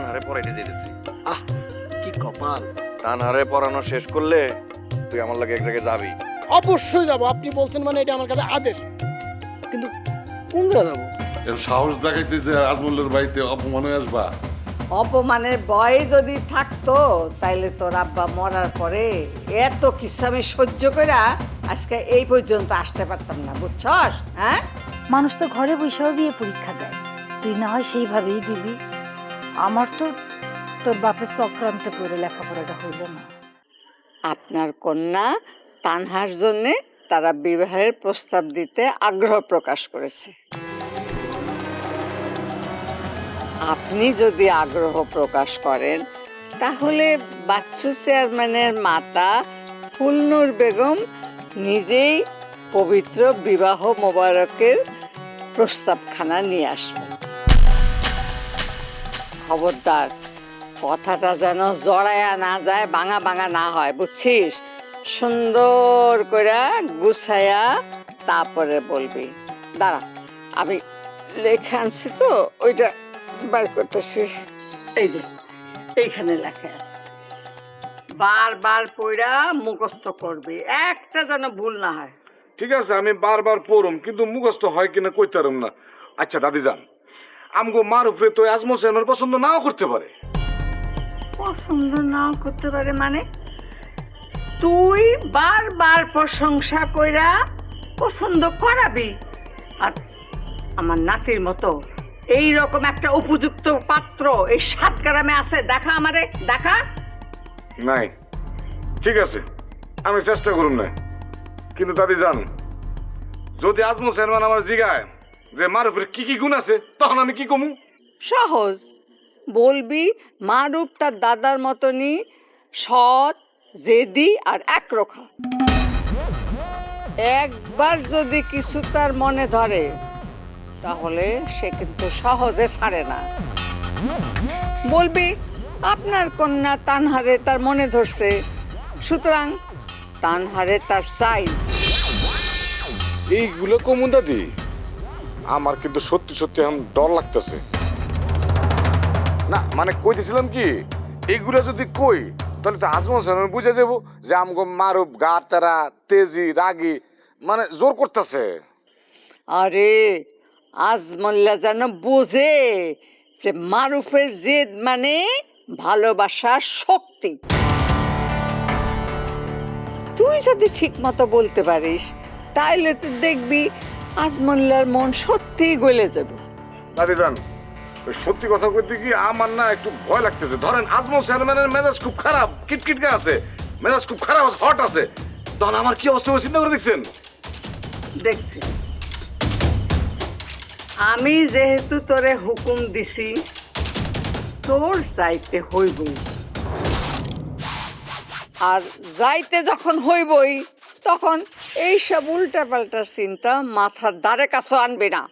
একটু পড়াইতে যেতেছি আহ কি কপাল। টানহারে পড়ানো শেষ করলে তুই আমার লাগে এক জায়গায় যাবি। অবশ্যই যাব আপনি বলছেন মানে এটা আমার কাছে আদেশ। কিন্তু কোন জায়গা যাব? এর সাহস দেখাইতে যে আজমলের বাড়িতে অপমান হয়ে আসবা। অপমানের ভয় যদি থাকতো তাইলে তোর আব্বা মরার পরে এত কিছু আমি সহ্য করে আজকে এই পর্যন্ত আসতে পারতাম না বুঝছস? হ্যাঁ? মানুষ তো ঘরে বসেও বিয়ে পরীক্ষা দেয়। তুই না হয় সেইভাবেই দিবি। আমার তো, তোর বাপের চক্রান্তে পড়ে লেখাপড়াটা হইল না। আপনার কন্যা তানহার জন্যে তারা বিবাহের প্রস্তাব দিতে আগ্রহ প্রকাশ করেছে। আপনি যদি আগ্রহ প্রকাশ করেন, তাহলে বাচ্চু চেয়ারম্যানের মাতা ফুলনুর বেগম নিজেই পবিত্র বিবাহ মোবারকের প্রস্তাবখানা নিয়ে আসবেন। খবরদার। কথাটা যেন জড়ায়া না যায়, ভাঙা ভাঙা না হয়, বুঝছিস? সুন্দর করে গুছায়া তারপরে বলবি। দাঁড়া, আমি লেখা আনছি তো, ওইটা বার করতেছি। এই যে, এইখানে লেখা আছে। বারবার পড়া মুখস্থ করবি, একটা যেন ভুল না হয়। ঠিক আছে, আমি বারবার পড়ুম, কিন্তু মুখস্থ হয় কিনা কইতারম না। আচ্ছা দাদি যান। আমগো মার উপরে তো আজমল সেনের পছন্দ নাও করতে পারে। পছন্দ নাও করতে পারে মানে? তুই বারবার প্রশংসা কইরা পছন্দ করাবি। আর আমার নাতির মতো এই রকম একটা উপযুক্ত পাত্র এই সাত গ্রামে আছে দেখা আমারে দেখা? নাই। ঠিক আছে আমি চেষ্টা করুম না কিন্তু দাদি যান যদি আজমল সেনমান আমার জিগায় যে মারুফের কি কি গুণ আছে তখন আমি কি কমু? সহজ। বলবি মারুপ তার দাদার মতনই সৎ জেদি আর একরোখা। একবার যদি কিছু তার মনে ধরে তাহলে সে কিন্তু সহজে ছাড়ে না। বলবি আপনার কন্যা তানহারে তার মনে ধরছে সুতরাং তানহারে তার চাই। এইগুলো কমু দাদি। আমার কিন্তু সত্যি সত্যি এখন ডর লাগতেছে। না মানে কইতেছিলাম কি এইগুলো যদি কই, তাহলে তো আজমল সেন বুঝে যাব যে আমগো গা তারা তেজি, রাগি মানে জোর করতেছে। আরে আজ মোল্লা যেন বোঝে যে মারুফের জেদ মানে ভালোবাসার শক্তি। তুই যদি ঠিক মতো বলতে পারিস, তাইলে তো দেখবি আজ মোল্লার মন সত্যিই গলে যাবে। দাদি যান সত্যি কথা কইতে কি আমার না একটু ভয় লাগতেছে। ধরেন আজমল চেয়ারম্যানের মেজাজ খুব খারাপ কিটকিটকে আছে মেজাজ খুব খারাপ আছে হট আছে। তখন আমার কি অবস্থা হবে চিন্তা করে দেখছেন? দেখছি। আমি যেহেতু তোরে হুকুম দিছি তোর যাইতে হইবই। আর যাইতে যখন হইবই তখন এইসব উল্টাপাল্টা চিন্তা মাথার দ্বারে কাছে আনবে না।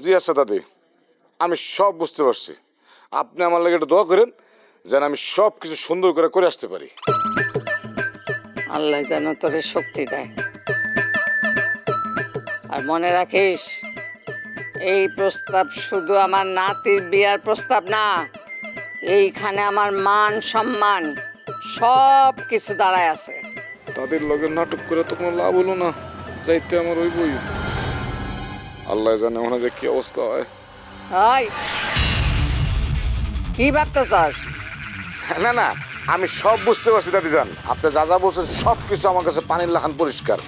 জি আচ্ছা দাদি আমি সব বুঝতে পারছি। আপনি আমার লাগে একটু দোয়া করেন যেন আমি সব কিছু সুন্দর করে করে আসতে পারি। আল্লাহ যেন তোরে শক্তি দেয়। আর মনে রাখিস এই প্রস্তাব শুধু আমার নাতির বিয়ার প্রস্তাব না এইখানে আমার মান সম্মান সব কিছু দাঁড়ায় আছে। তাদের লগে নাটক করে তো কোনো লাভ হলো না। যাইতে আমার ওই বই। আল্লাহ জানে ওনাদের কি অবস্থা হয়। হাই কি ভাবতে চাস না না আমি সব বুঝতে পারছি দাদি যান আপনি যা যা বলছেন সব কিছু আমার কাছে পানির লাহান পরিষ্কার।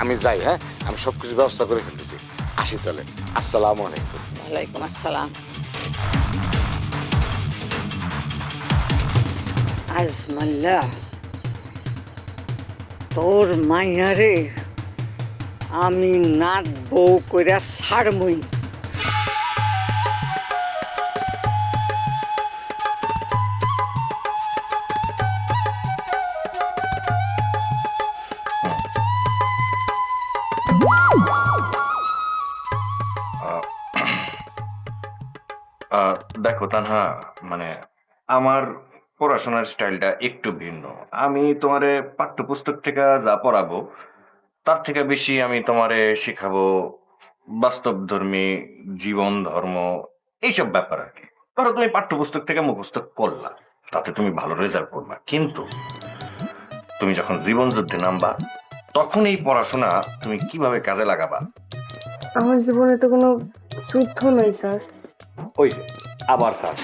আমি যাই হ্যাঁ? আমি সব কিছু ব্যবস্থা করে ফেলতেছি। আসি তাহলে। আসসালামু আলাইকুম। ওয়ালাইকুম আসসালাম। আজমাল্লা তোর মাইয়ারে আমি নাত বউ কইরা ছাড়মই। দেখো তানহা মানে আমার পড়াশোনার স্টাইলটা একটু ভিন্ন। আমি তোমারে পাঠ্যপুস্তক থেকে যা পড়াবো তার থেকে বেশি আমি তোমারে শেখাবো বাস্তবধর্মী জীবন ধর্ম এইসব ব্যাপার আর কি। ধরো তুমি পাঠ্যপুস্তক থেকে মুখস্থ করলা তাতে তুমি ভালো রেজাল্ট করবা। কিন্তু তুমি যখন জীবন যুদ্ধে নামবা তখন এই পড়াশোনা তুমি কীভাবে কাজে লাগাবা? আমার জীবনে তো কোনো যুদ্ধ নয় স্যার। ওই যে আবার স্যার।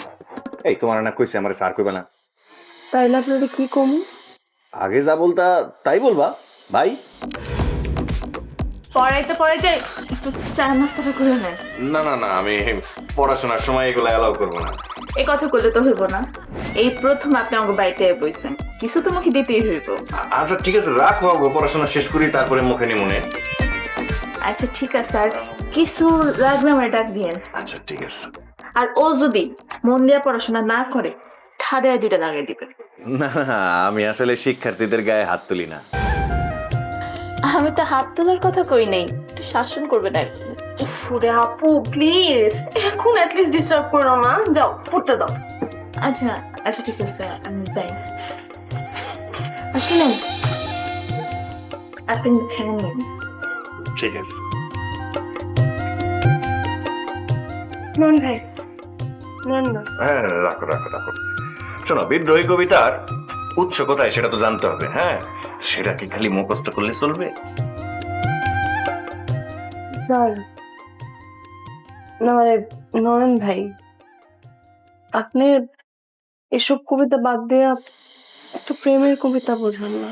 এই তোমার না কইছে আমার স্যার কইবা না। তাইলে আপনারা কি কমু? আগে যা বলতা তাই বলবা ভাই। পড়াইতে পড়াইতে একটু চা নাস্তাটা করে নেন না না না আমি পড়াশোনার সময় এগুলো অ্যালাউ করব না। এই কথা করলে তো হইব না। এই প্রথম আপনি আমাকে বাড়িতে বইছেন। কিছু তো মুখে দিতেই হইব। আ- আচ্ছা ঠিক আছে রাখো আগে পড়াশোনা শেষ করি তারপরে মুখে নিমুনে আচ্ছা ঠিক আছে আর কিছু লাগলে আমার ডাক দিয়েন। আচ্ছা ঠিক আছে। আর ও যদি মন দিয়ে পড়াশোনা না করে ঠাড়ায় দুইটা দাঁড়িয়ে দিবে। না আমি আসলে শিক্ষার্থীদের গায়ে হাত তুলি না। আমি তো হাত তোলার কথা কই নাই একটু শাসন করবেন আর কি। ফুরে আপু প্লিজ এখন অ্যাটলিস্ট ডিস্টার্ব করো না যাও পড়তে দাও। আচ্ছা আচ্ছা ঠিক আছে আমি যাই। শুনেন আপনি খেয়ে নিন ঠিক আছে। নন ভাই নন না হ্যাঁ রাখো রাখো রাখো। শোনো বিদ্রোহী কবিতার উৎস কোথায় সেটা তো জানতে হবে হ্যাঁ? সেটা কি খালি মুখস্থ করলে চলবে। স্যার না মানে নয়ন ভাই আপনি এসব কবিতা বাদ দিয়ে একটু প্রেমের কবিতা বোঝান না।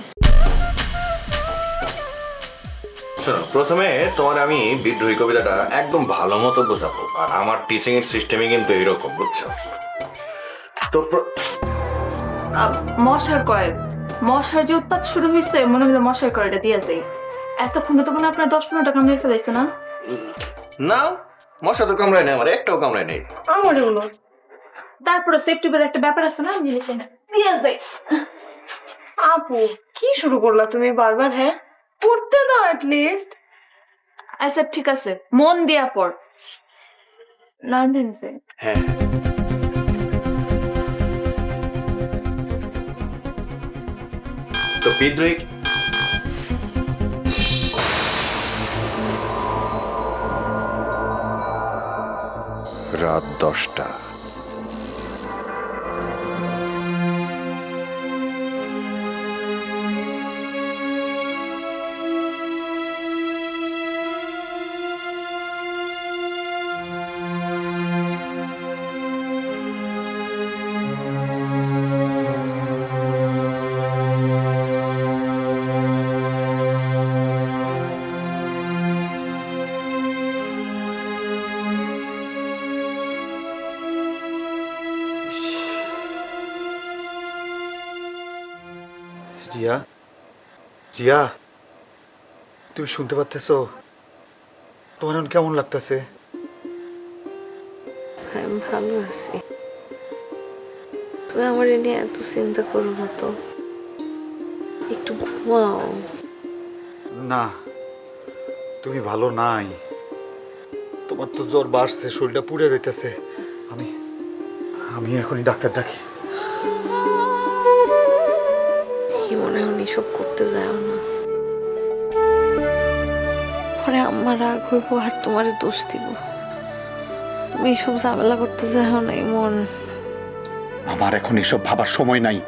শোনো প্রথমে তোমার আমি বিদ্রোহী কবিতাটা একদম ভালো মতো বোঝাবো আর আমার টিচিং এর সিস্টেমই কিন্তু এরকম বুঝছ? তো মশার কয়েল। মশার যে উৎপাত শুরু হয়েছে মনে হলো মশার কয়েলটা দিয়া যাই। এতক্ষণে তো মনে আপনার দশ পনেরো টাকা মেরে ফেলাইছে না? না মশা তো কামড়ায় নেই আমার একটাও কামড়ায় নেই। আমার এগুলো তারপরে সেফটি বলে একটা ব্যাপার আছে না জিনিস না দিয়া যাই। আপু কি শুরু করলা তুমি বারবার হ্যাঁ? পড়তে দাও অ্যাটলিস্ট আচ্ছা ঠিক আছে মন দিয়া পড়। লার্ন হ্যাঁ। বিদ্রোহী। রাত দশটা। জিয়া তুমি শুনতে পাচ্তেছ তোমার এখন কেমন লাগতেছে? আমি ভালো আছি। তুমি আমার এ নিয়ে এত চিন্তা করো না তো। একটু ঘুমাও। না তুমি ভালো নাই। তোমার তো জ্বর বাড়ছে শরীরটা পুড়ে রইতেছে। আমি আমি এখনই ডাক্তার ডাকি। এসব করতে যাও না। পরে আমার রাগ হইব আর তোমার দোষ দিব। তুমি এসব ঝামেলা করতে যাও না মন। আমার এখন এসব ভাবার সময় নাই।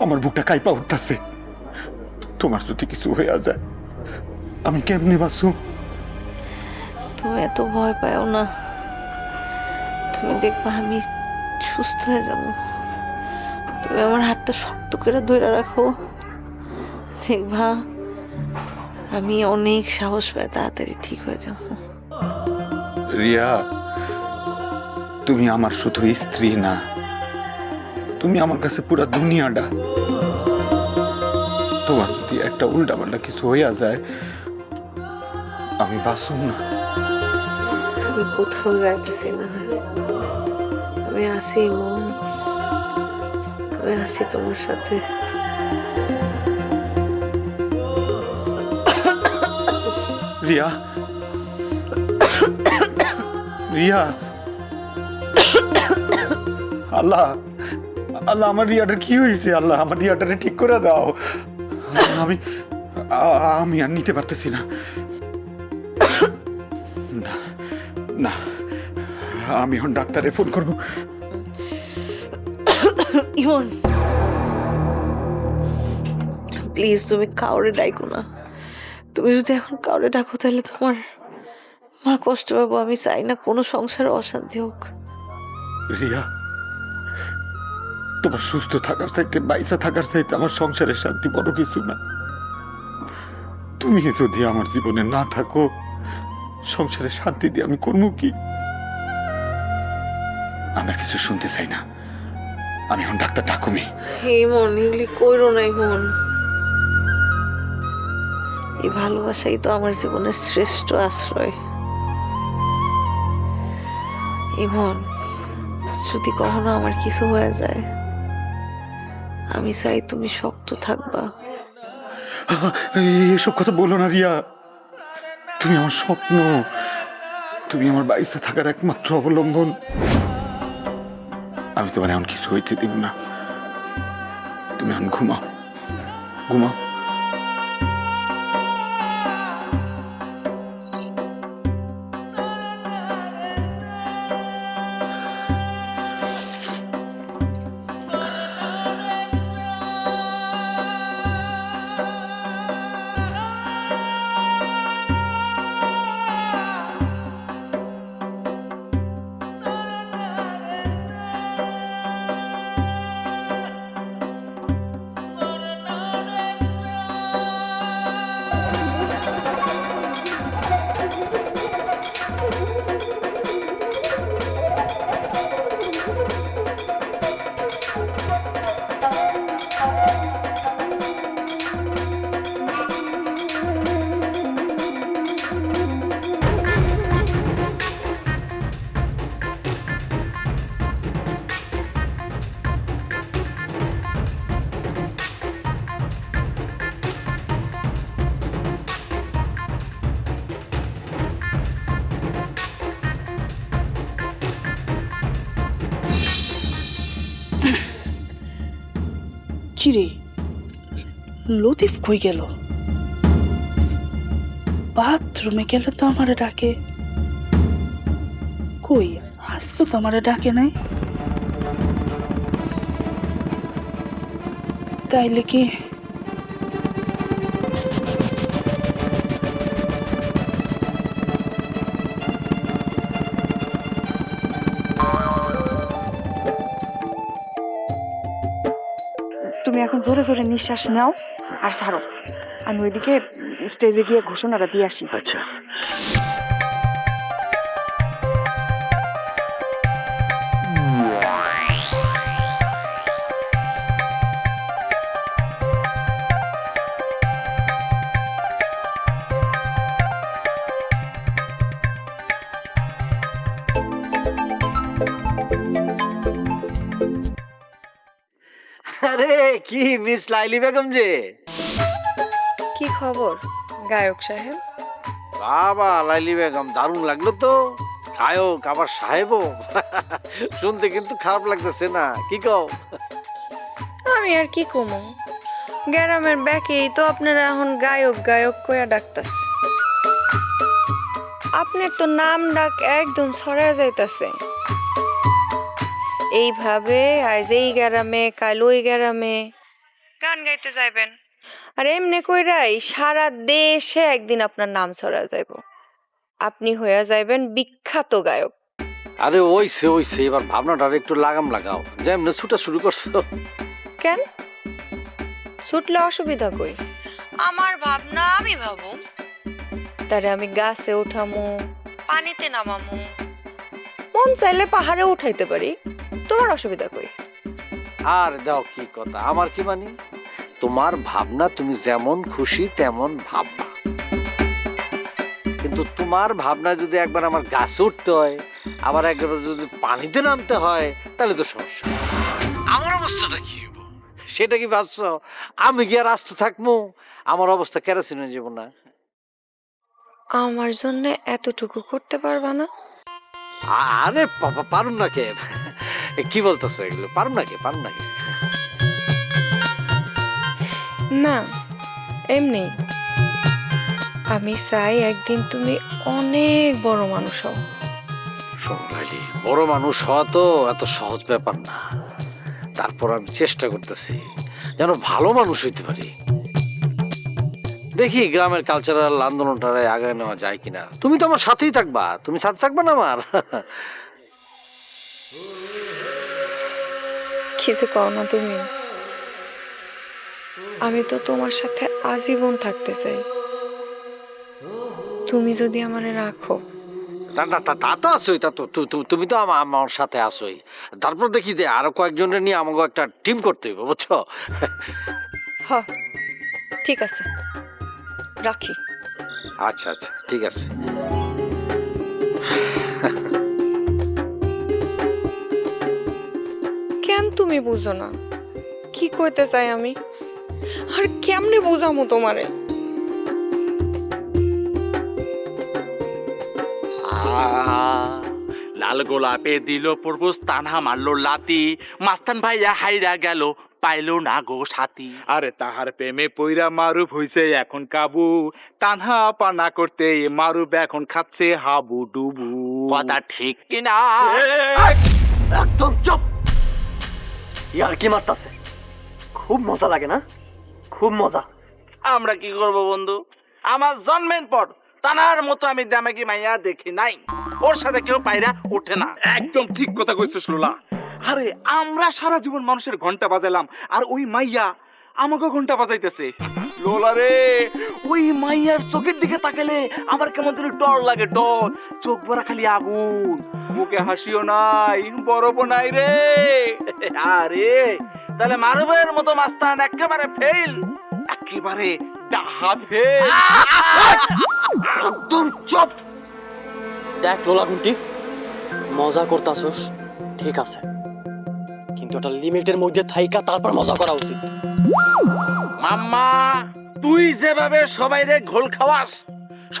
আমার বুকটা কাইপা উঠতেছে। তোমার যদি কিছু হয়ে যায় আমি কেমনে বাঁচু? তুমি এত ভয় পাও না। তুমি দেখবা আমি সুস্থ হয়ে যাব। তুমি আমার হাতটা শক্ত করে ধরে রাখো। দেখবা আমি অনেক সাহস পাই তাড়াতাড়ি ঠিক হয়ে যাব। রিয়া তুমি আমার শুধু স্ত্রী না তুমি আমার কাছে পুরো দুনিয়াটা। তোমার যদি একটা উল্টা পাল্টা কিছু হইয়া যায় আমি বাঁচুম না। আমি কোথাও যাইতেছি না। আমি আছি মন আমি আছি তোমার সাথে। রিয়া। রিয়া। আল্লাহ আল্লাহ, আমার রিয়াটার কি হয়েছে আল্লাহ, আমার রিয়াটারে ঠিক করে দাও। আমি আমি আর নিতে পারতেছি না না, আমি এখন ডাক্তারে ফোন করব। ইমন, প্লিজ তুমি কাউরে ডাইকো না। তুমি যদি এখন কাউরে ডাকো তাহলে তোমার মা কষ্ট পাবো আমি চাই না কোনো সংসারে অশান্তি হোক। রিয়া তোমার সুস্থ থাকার চাইতে বাইসা থাকার চাইতে আমার সংসারের শান্তি বড় কিছু না। তুমি যদি আমার জীবনে না থাকো সংসারের শান্তি দিয়ে আমি করব কি? আমার কিছু শুনতে চাই না। আমি এখন ডাক্তার ডাকুমি। হে মন এগুলি কইরো না মন এই ভালোবাসাই তো আমার জীবনের শ্রেষ্ঠ আশ্রয়। ইমন, যদি কখনো আমার কিছু হয়ে যায়, আমি চাই তুমি শক্ত থাকবা। এসব কথা বলো না, রিয়া। তুমি আমার স্বপ্ন, তুমি আমার বাইসে থাকার একমাত্র অবলম্বন। আমি তোমার এমন কিছু হইতে দিব না। তুমি এখন ঘুমাও ঘুমাও। কিরে? লতিফ কই গেল? বাথরুমে গেল তো আমারে ডাকে। কই? আজকে তো আমারে ডাকে নাই। তাইলে কি এখন জোরে জোরে নিঃশ্বাস নাও। আর ছাড়ো, আমি ওইদিকে স্টেজে গিয়ে ঘোষণাটা দিয়ে আসি। আচ্ছা। লাইলি বেগম যে। কি খবর গায়ক সাহেব? বাবা লাইলি বেগম দারুণ লাগল তো। গায়ক আবার সাহেবও। শুনতে কিন্তু খারাপ লাগতেছে না। কি কও? আমি আর কি কমো? গ্রামের ব্যাকেই তো আপনারা এখন গায়ক গায়ক কয়া ডাকতাস আপনার তো নাম ডাক একদম ছড়ায় যাইতাছে। এইভাবে আজ এই গ্রামে কাল ওই গ্রামে গান গাইতে যাইবেন? আর এমনি কইরাই সারা দেশে একদিন আপনার নাম ছড়া যাইব। আপনি হইয়া যাইবেন বিখ্যাত গায়ক। আরে ওইসে ওইসে এবার ভাবনাটা একটু লাগাম লাগাও। যেমন ছুটা শুরু করছ। কেন? ছুটলে অসুবিধা কই? আমার ভাবনা আমি ভাবো। তারে আমি গাছে উঠামু পানিতে নামামু। মন চাইলে পাহাড়ে উঠাইতে পারি। তোমার অসুবিধা কই? আর দাও কি কথা আমার কি মানি? তোমার ভাবনা তুমি যেমন খুশি তেমন ভাববা। কিন্তু তোমার ভাবনা যদি একবার আমার গাছে উঠতে হয় আবার একবার যদি পানিতে নামতে হয় তাহলে তো সমস্যা। আমার অবস্থাটা কি সেটা কি ভাবছ? আমি কি আর আস্ত থাকব? আমার অবস্থা কেরাসিন হয়ে যাব না। আমার জন্য এতটুকু করতে পারবা না। আরে পারুম না কে? কি বলতেছো এগুলো? পারুম না কে? পারুম না কে? না এমনি। আমি চাই একদিন তুমি অনেক বড় মানুষ হও। লাইলি বড় মানুষ হওয়া তো এত সহজ ব্যাপার না। তারপর আমি চেষ্টা করতেছি যেন ভালো মানুষ হইতে পারি। দেখি গ্রামের কালচারাল আন্দোলনটারে আগে নেওয়া যায় কিনা। তুমি তো আমার সাথেই থাকবা তুমি সাথে থাকবা না আমার? কিছু কও না তুমি। আমি তো তোমার সাথে আজীবন থাকতে চাই। তুমি যদি আমারে রাখো। তা তা- তা- তা আসোই তা তো তুমি তো আমার সাথে আসোই তারপর দেখি যে আরও কয়েকজনের নিয়ে আমাকে একটা টিম করতে হইব বুঝছ? হ ঠিক আছে। রাখি। আচ্ছা আচ্ছা ঠিক আছে। কেন তুমি বুঝো না? কি কইতে চাই আমি? আর কেমনে বোঝামো তোমারে? লাল গোলাপে দিল প্রপোজ তানহা মারলো লাতি। মাস্তান ভাইয়া হাইরা গেল পাইলো না গো সাথী আরে তাহার প্রেমে পইরা মারুফ হইছে এখন কাবু। তানহা পানা করতে মারুফ এখন খাচ্ছে হাবু ডুবু। কথা ঠিক কিনা? একদম চুপ! ইয়ার কি মারতাছে? খুব মজা লাগে না? খুব মজা। আমরা কি করব বন্ধু? আমার জন্মের পর তানার মতো আমি দামাকি মাইয়া দেখি নাই? ওর সাথে কেউ পায়রা ওঠে না। একদম ঠিক কথা কইছিস লোলা। আরে আমরা সারা জীবন মানুষের ঘণ্টা বাজাইলাম আর ওই মাইয়া আমাকে ঘণ্টা বাজাইতেছে। লোলা রে! ওই মাইয়ার চোখের দিকে তাকালে আমার কেমন যেন ডর লাগে ডর। চোখ ভরা খালি আগুন। মুখে হাসিও নাই বরফও নাই রে। আরে তাহলে মারুবের মতো মাস্তান একেবারে ফেল একেবারে একদম চুপ। দেখ লোলা ঘুন্টি মজা করতাছস ঠিক আছে। কিন্তু এটা লিমিটের মধ্যে থাইকা তারপর মজা করা উচিত। মাম্মা তুই যেভাবে সবাই রে ঘোল খাওয়াস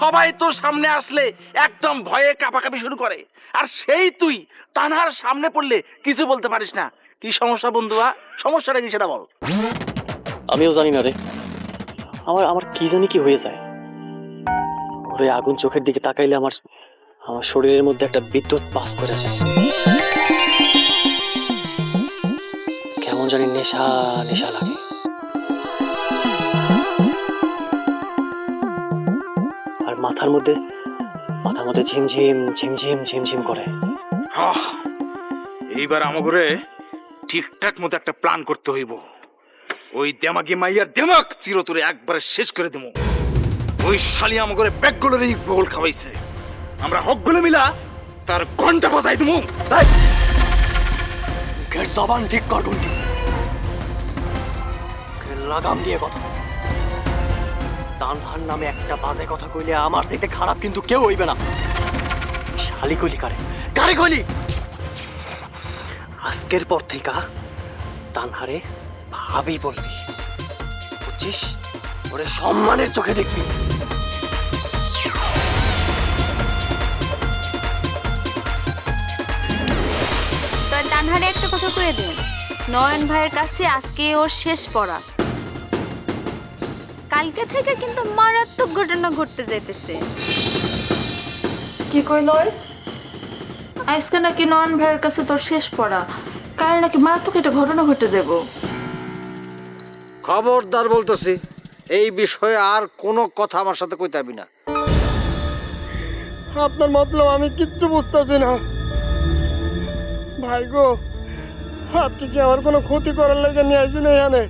সবাই তোর সামনে আসলে একদম ভয়ে কাঁপাকাঁপি শুরু করে। আর সেই তুই তানহার সামনে পড়লে কিছু বলতে পারিস না। কি সমস্যা বন্ধুয়া সমস্যাটা কি সেটা বল। আমিও জানি না রে। আমার আমার কি জানি কি হয়ে যায়। ওরে আগুন চোখের দিকে তাকাইলে আমার আমার শরীরের মধ্যে একটা বিদ্যুৎ পাস করে যায়। কেমন জানি নেশা নেশা লাগে। আর মাথার মধ্যে মাথার মধ্যে ঝিমঝিম ঝিমঝিম ঝিমঝিম করে। এইবার আমাগরে ঠিকঠাক মতো একটা প্ল্যান করতে হইব। ওই দেমাগে মাইয়ার দেমাক চিরতরে একবারে শেষ করে দেবো ওই শালি আমাগরে ব্যাগগুলোর এই বগল খাওয়াইছে। আমরা হকগুলো মিলা তার ঘণ্টা বাজাই দেবো মুখের জবান ঠিক কর গুন্ডি। লাগাম দিয়ে কথা। তানহার নামে একটা বাজে কথা কইলে আমার চাইতে খারাপ কিন্তু কেউ হইবে না। শালি কইলি কারে? কারে কইলি? আজকের পর থেকে তানহারে ভাবি বলবি। বুঝছিস? ওরে সম্মানের চোখে দেখবি। তার ডানহারে একটা কথা কয়ে দিন নয়ন ভাইয়ের কাছে আজকে ওর শেষ পড়া। কালকে থেকে কিন্তু মারাত্মক ঘটনা ঘটতে যাইতেছে। কি কইল ওই? আজকে নাকি নয়ন ভাইয়ের কাছে তোর শেষ পড়া। কাল নাকি মারাত্মক একটা ঘটনা ঘটে যাব খবরদার বলতেছি, এই বিষয়ে আর কোনো কথা আমার সাথে কইতে হবি না। আপনার মতলব আমি কিচ্ছু বুঝতেছি না। ভাই গো, আপনি কি আমার কোনো ক্ষতি করার লাগে নিয়ে আইছেন এখানে?